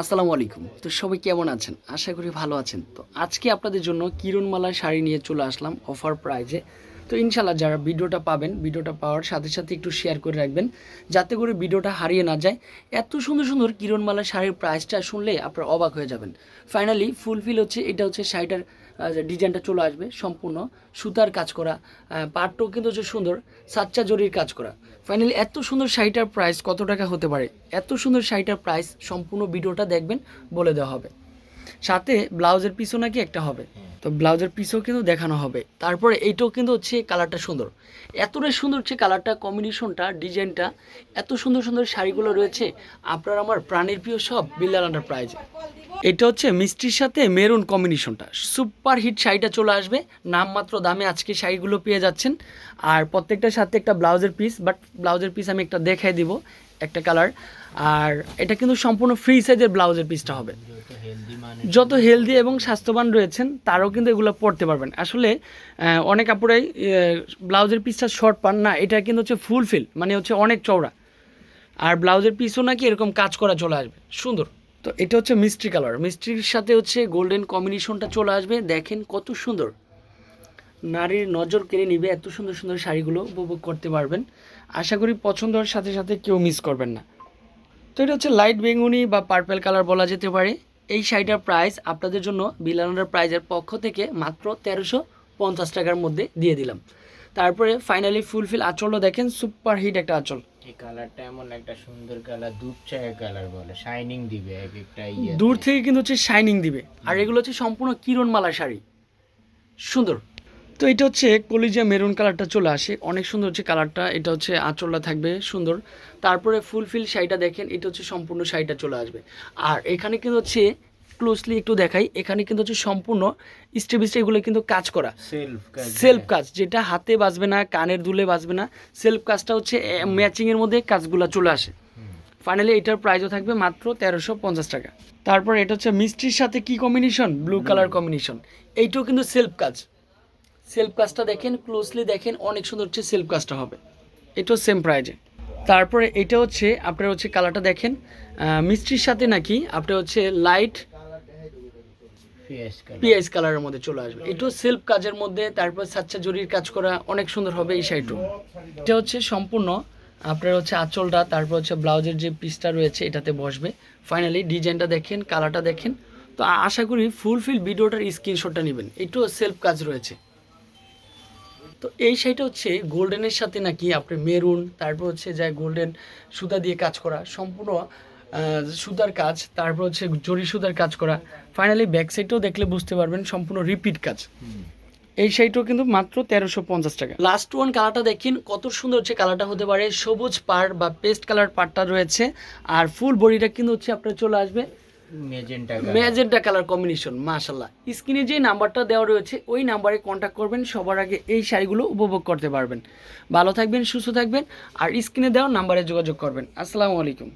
আসসালামু আলাইকুম। তো সবাই কেমন আছেন? আশা করি ভালো আছেন। তো আজকে আপনাদের জন্য কিরণমালা শাড়ি নিয়ে চলে আসলাম অফার প্রাইজে। তো ইনশাল্লাহ যারা ভিডিওটা পাবেন, ভিডিওটা পাওয়ার সাথে সাথে একটু শেয়ার করে রাখবেন, যাতে করে ভিডিওটা হারিয়ে না যায়। এত সুন্দর সুন্দর কিরণমালা শাড়ির প্রাইসটা শুনলে আপনারা অবাক হয়ে যাবেন। ফাইনালি ফুলফিল হচ্ছে, এটা হচ্ছে শাড়িটার ডিজাইনটা চলে আসবে সম্পূর্ণ, সুতার কাজ করা পাটটাও কিন্তু হচ্ছে সুন্দর সাচ্চা জরির কাজ করা। ফাইনালি এত সুন্দর শাড়িটার প্রাইস কত টাকা হতে পারে? এত সুন্দর শাড়িটার প্রাইস সম্পূর্ণ ভিডিওটা দেখবেন, বলে দেওয়া হবে। সাথে ব্লাউজের পিসও নাকি একটা হবে। তো ব্লাউজের পিসও কিন্তু দেখানো হবে। তারপরে এইটাও কিন্তু হচ্ছে কালারটা সুন্দর। এতটাই সুন্দর হচ্ছে কালারটা কম্বিনেশনটা ডিজাইনটা এত সুন্দর সুন্দর শাড়িগুলো রয়েছে। আপনার আমার প্রাণের প্রিয় সব বিল্লাল আন্ডার প্রাইজে এটা হচ্ছে মিষ্টির সাথে মেরুন কম্বিনেশনটা। সুপার হিট শাড়িটা চলে আসবে। নামমাত্র দামে আজকে শাড়িগুলো পেয়ে যাচ্ছেন। আর প্রত্যেকটার সাথে একটা ব্লাউজের পিস বাট ব্লাউজের পিস আমি একটা দেখাই দিব, একটা কালার আর এটা কিন্তু সম্পূর্ণ ফ্রি সাইজের ব্লাউজের পিসটা হবে। যত হেলদি এবং স্বাস্থ্যবান রয়েছেন, তারাও কিন্তু এগুলো পড়তে পারবেন। আসলে অনেক আপুরাই ব্লাউজের পিসটা শর্ট পান না, এটা কিন্তু হচ্ছে ফুল ফিল মানে হচ্ছে অনেক চওড়া। আর ব্লাউজের পিসও নাকি এরকম কাজ করা চলে আসবে। সুন্দর। তো এটা হচ্ছে মিষ্টি কালার। মিষ্টির সাথে হচ্ছে গোল্ডেন কম্বিনেশনটা চলে আসবে। দেখেন কত সুন্দর। নারীর নজর কেড়ে নিবে এত সুন্দর সুন্দর শাড়িগুলো উপভোগ করতে পারবেন। আশা করি পছন্দ হওয়ার সাথে সাথে কেউ মিস করবেন না। তো এটা হচ্ছে লাইট বেগুনি বা পার্পেল কালার বলা যেতে পারে। এই শাড়িটার প্রাইস আপনাদের জন্য বিলানোর প্রাইজের পক্ষ থেকে মাত্র তেরোশো পঞ্চাশ টাকার মধ্যে দিয়ে দিলাম। তারপরে ফাইনালি ফুলফিল আঁচলও দেখেন সুপার হিট একটা আঁচল। এই কালারটা এমন একটা সুন্দর কালার দুধ চায়ের কালার বলে শাইনিং দিবে এক একটা দূর থেকে কিন্তু হচ্ছে শাইনিং দিবে। আর এগুলো হচ্ছে সম্পূর্ণ কিরণমালা শাড়ি। সুন্দর। তো এটা হচ্ছে কলিজা মেরুন কালারটা চলে আসে। অনেক সুন্দর হচ্ছে কালারটা এটা হচ্ছে আঁচলটা থাকবে, সুন্দর। তারপরে ফুলফিল শাড়িটা দেখেন, এটা হচ্ছে সম্পূর্ণ শাড়িটা চলে আসবে। আর এখানে কিন্তু হচ্ছে ক্লোজলি একটু দেখাই। এখানে কিন্তু হচ্ছে সম্পূর্ণ স্টেপ স্টেপ এগুলো কিন্তু কাজ করা। সেলফ সেলফ কাজ যেটা হাতে বাজবে না কানের দুলে বাজবে না সেলফ কাজটা হচ্ছে ম্যাচিংয়ের মধ্যে কাজগুলো চলে আসে। ফাইনালি এটার প্রাইসও থাকবে মাত্র তেরোশো পঞ্চাশ টাকা। তারপর এটা হচ্ছে মিষ্টির সাথে কি কম্বিনেশন ব্লু কালার কম্বিনেশন এইটাও কিন্তু সেলফ কাজ। সেলফ কাজটা দেখেন ক্লোজলি দেখেন অনেক সুন্দর হচ্ছে সেলফ কাজটা হবে। এটাও সেম প্রাইজে তারপরে এটা হচ্ছে আপনার হচ্ছে কালারটা দেখেন মিষ্টির সাথে নাকি আপনার হচ্ছে লাইট পিএস কালারের মধ্যে চলে আসবে। এটাও সেলফ কাজের মধ্যে, তারপর সাচ্চা জরির কাজ করা অনেক সুন্দর হবে এই শাড়িটাও এটা হচ্ছে সম্পূর্ণ আপনার হচ্ছে আঁচলটা, তারপর হচ্ছে ব্লাউজের যে পিসটা রয়েছে, এটাতে বসবে। ফাইনালি ডিজাইনটা দেখেন কালারটা দেখেন। তো আশা করি ফুলফিল ভিডিওটার স্ক্রিনশটটা নেবেন। এটাও সেলফ কাজ রয়েছে। তো এই শাড়িটা হচ্ছে গোল্ডেনের সাথে নাকি আপনি মেরুন তারপর হচ্ছে যায় গোল্ডেন সুতা দিয়ে কাজ করা। সম্পূর্ণ সুতার কাজ তারপর হচ্ছে জরি সুতার কাজ করা। ফাইনালি ব্যাক সাইডটাও দেখলে বুঝতে পারবেন সম্পূর্ণ রিপিট কাজ। এই শাড়িটাও কিন্তু মাত্র তেরোশো পঞ্চাশ টাকা। লাস্ট ওয়ান কালারটা দেখেন কত সুন্দর হচ্ছে কালারটা হতে পারে। সবুজ পার বা পেস্ট কালার পাটটা রয়েছে। আর ফুল বডিটা কিন্তু হচ্ছে আপনার চলে আসবে। ম্যাজেন্টা কালার কম্বিনেশন মাশাল্লাহ স্ক্রিনে যে নাম্বারটা দেওয়া রয়েছে ওই নাম্বারে কন্ট্যাক্ট করবেন সবার আগে এই শাড়িগুলো উপভোগ করতে পারবেন। ভালো থাকবেন সুস্থ থাকবেন আর স্ক্রিনে দেওয়া নাম্বারে যোগাযোগ করবেন। আসসালামু আলাইকুম।